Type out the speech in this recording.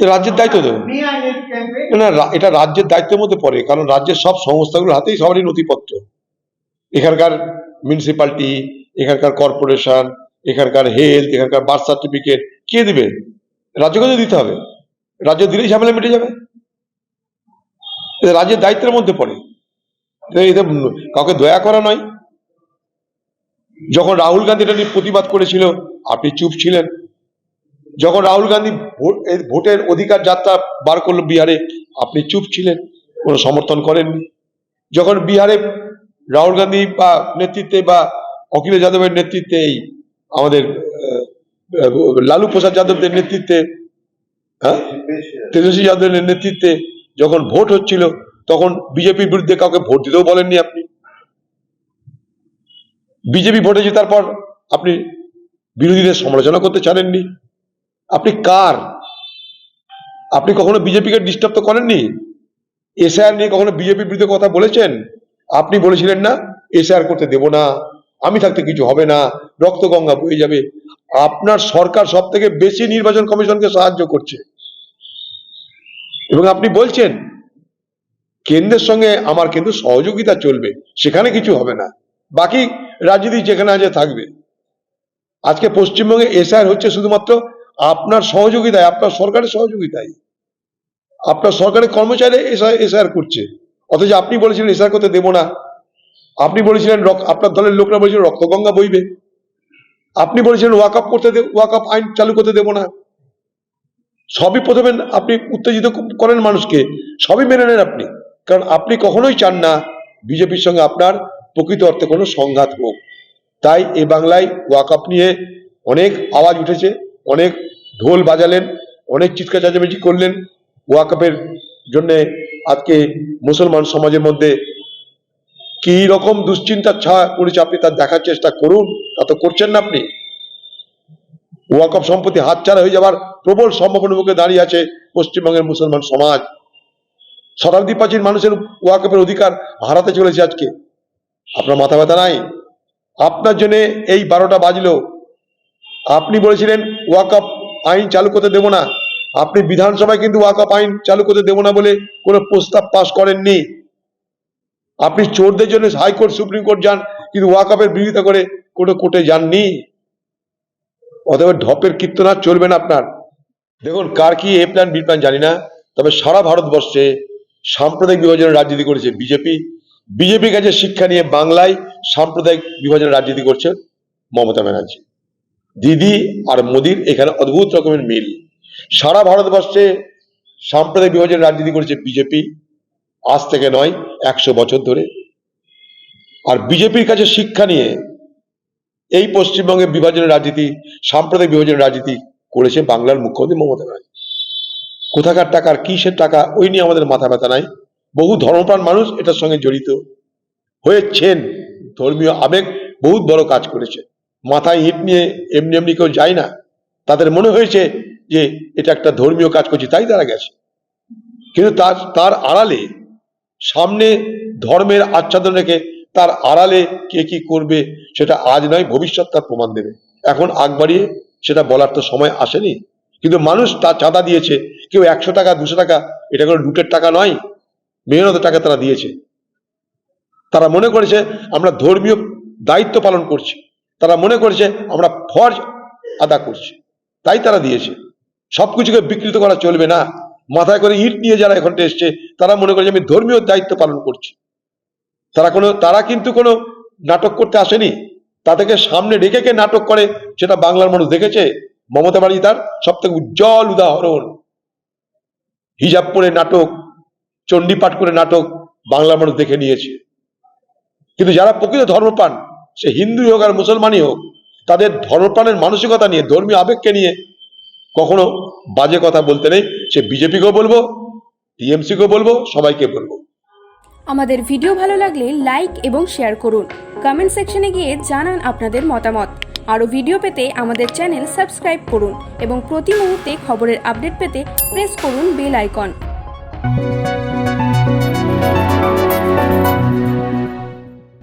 তো রাজ্যের দায়িত্ব দেবে না এটা রাজ্যের দায়িত্বের মধ্যে পড়ে, কারণ রাজ্যের সব সংস্থাগুলোর হাতেই সবারই নথিপত্র। এখানকার মিউনিসিপালিটি এখানকার কর্পোরেশন এখানকার হেলথ এখানকার বার্থ সার্টিফিকেট কে দিবে? রাজ্যকে তো দিতে হবে। রাজ্য দিলেই ঝামেলা মিটে যাবে। রাজ্যের দায়িত্বের মধ্যে পড়ে। তো এটা কাউকে দয়া করা নয়। যখন রাহুল গান্ধী এটা নিয়ে প্রতিবাদ করেছিল, আপনি চুপ ছিলেন। যখন রাহুল গান্ধী ভোটের অধিকার যাত্রা বার করল বিহারে, আপনি চুপ ছিলেন, কোনো সমর্থন করেননি। যখন বিহারে রাহুল গান্ধী বা নেতৃত্বে বা অখিলেশ যাদবের নেতৃত্বে এই আমাদের লালু প্রসাদ যাদবদের নেতৃত্বে হ্যাঁ? তেজস্বী যাদবের নেতৃত্বে যখন ভোট হচ্ছিল, তখন বিজেপির বিরুদ্ধে কাউকে ভোট দিতেও বলেননি আপনি। বিজেপি ভোটে জেতার পর আপনি বিরোধীদের সমালোচনা করতে ছাড়েননি আপনি কার? আপনি কখনো বিজেপিকে ডিস্টার্ব তো করেননি? এসআর নিয়ে কখনো বিজেপির বিরুদ্ধে কথা বলেছেন? আপনি বলেছিলেন না এসআর করতে দেব না, আমি থাকতে কিছু হবে না, রক্ত গঙ্গা বয়ে যাবে। আপনার সরকার সব থেকে বেশি নির্বাচন কমিশনকে সাহায্য করছে। এবং আপনি বলছেন, কেন্দ্রের সঙ্গে আমার কিন্তু সহযোগিতা চলবে, সেখানে কিছু হবে না। বাকি রাজনীতি যেখানে আছে থাকবে। আজকে পশ্চিমবঙ্গে এসআর হচ্ছে শুধুমাত্র আপনার সহযোগিতায়, আপনার সরকারের সহযোগিতায়, আপনার সরকারের কর্মচারী এসআই এসআর করছে। অথচ আপনি বলেছিলেন এসআর করতে দেব না। আপনি বলেছিলেন আপনার দলের লোকরা বলেছিলেন রক্তগঙ্গা বইবে। আপনি বলেছিলেন ওয়াকআপ করতে ওয়াকআপ আইন চালু করতে দেব না। সবই প্রথমে আপনি উত্তেজিত করেন মানুষকে। সবই মেনে নেন আপনি। কারণ আপনি কখনোই চান না বিজেপির সঙ্গে আপনার প্রকৃত অর্থে কোনো সংঘাত হোক। তাই এ বাংলায় ওয়াকআপ নিয়ে অনেক আওয়াজ উঠেছে। অনেক ঢোল বাজালেন, অনেক চিৎকার চেঁচামেচি করলেন ওয়াকআপের জন্যে। আজকে মুসলমান সমাজের মধ্যে কি রকম দুশ্চিন্তার ছায়া পড়েছে আপনি তার দেখার চেষ্টা করুন, তা তো করছেন না আপনি। ওয়াকফ সম্পত্তি হাতছাড়া হয়ে যাবার প্রবল সম্ভাবনার মুখে দাঁড়িয়ে আছে পশ্চিমবঙ্গের মুসলমান সমাজ। শতাব্দী প্রাচীন মানুষের ওয়াকফের অধিকার হারাতে চলেছে আজকে। আপনার মাথা ব্যথা নাই? আপনার জন্য এই বারোটা বাজলো। আপনি বলেছিলেন ওয়াকফ আইন চালু করতে দেব না। আপনি বিধানসভায় কিন্তু ওয়াকফ আইন চালু করতে দেব না বলে কোনো প্রস্তাব পাশ করেননি। আপনি চোরদের জন্য হাইকোর্ট সুপ্রিম কোর্ট যান, কিন্তু ওয়াকফের বিরোধিতা করে কোনো কোর্টে যাননি। অতএব ঢপের কীর্তনার চলবে না আপনার। দেখুন, কার কি এ প্ল্যান, বি প্ল্যান জানি না, তবে সারা ভারতবর্ষে সাম্প্রদায়িক বিভাজনের রাজনীতি করেছে বিজেপি। বিজেপির কাছে শিক্ষা নিয়ে বাংলায় সাম্প্রদায়িক বিভাজনের রাজনীতি করছে মমতা ব্যানার্জি। দিদি আর মোদির এখানে অদ্ভুত রকমের মিল। সারা ভারতবর্ষে সাম্প্রদায়িক বিভাজনের রাজনীতি করেছে বিজেপি, আজ থেকে নয়, একশো বছর ধরে। আর বিজেপির কাছে শিক্ষা নিয়ে এই পশ্চিমবঙ্গে বিভাজনের রাজনীতি, সাম্প্রদায়িক বিভাজনের রাজনীতি করেছে বাংলার মুখ্যমন্ত্রী মমতা ব্যানার্জি। কোথাকার টাকার কিসের টাকা, ওই নিয়ে আমাদের মাথা ব্যথা নাই। বহু ধর্মপ্রাণ মানুষ এটার সঙ্গে জড়িত হয়েছেন। ধর্মীয় আবেগ বহুত বড় কাজ করেছে। মাথায় ইট নিয়ে এমনি এমনি কেউ যায় না। তাদের মনে হয়েছে যে এটা একটা ধর্মীয় কাজ করছে, তাই তারা গেছে। কিন্তু তার তার আড়ালে, সামনে ধর্মের আচ্ছাদন রেখে তার আড়ালে কে কি করবে, সেটা আজ নয়, ভবিষ্যৎ তার প্রমাণ দেবে। এখন আগ বাড়িয়ে সেটা বলার তো সময় আসেনি। কিন্তু মানুষ তার চাঁদা দিয়েছে, কেউ একশো টাকা, দুশো টাকা, এটা কোনো লুটের টাকা নয় মেহনতের টাকা তারা দিয়েছে। তারা মনে করেছে, আমরা ধর্মীয় দায়িত্ব পালন করছি। তারা মনে করেছে, আমরা ফর্জ আদা করছি। তাই তারা দিয়েছে। সবকিছুকে বিকৃত করা চলবে না। মাথায় করে ইট নিয়ে যারা এখন এসছে, তারা মনে করে যে আমি ধর্মীয় দায়িত্ব পালন করছি। তারা কোনো, তারা কিন্তু কোনো নাটক করতে আসেনি। তাদেরকে সামনে রেখে কে নাটক করে, সেটা বাংলার মানুষ দেখেছে? মমতা বাড়ি তার সব থেকে উজ্জ্বল উদাহরণ। হিজাব পরে নাটক, চণ্ডীপাঠ করে নাটক বাংলার মানুষ দেখে নিয়েছে। কিন্তু যারা প্রকৃত ধর্মপ্রাণ সে হিন্দুই হোক আর মুসলমানই হোক, তাদের ধর্মপ্রাণের মানসিকতা নিয়ে, ধর্মীয় আবেগকে নিয়ে কখনো বাজে কথা বলতে নেই। সে বিজেপিকেও বলব, টিএমসিকেও বলব, সবাইকে বলব। আমাদের ভিডিও ভালো লাগলে লাইক এবং শেয়ার করুন। কমেন্ট সেকশনে গিয়ে জানান আপনাদের মতামত। আরও ভিডিও পেতে আমাদের চ্যানেল সাবস্ক্রাইব করুন এবং প্রতি মুহূর্তে খবরের আপডেট পেতে প্রেস করুন বেল আইকন।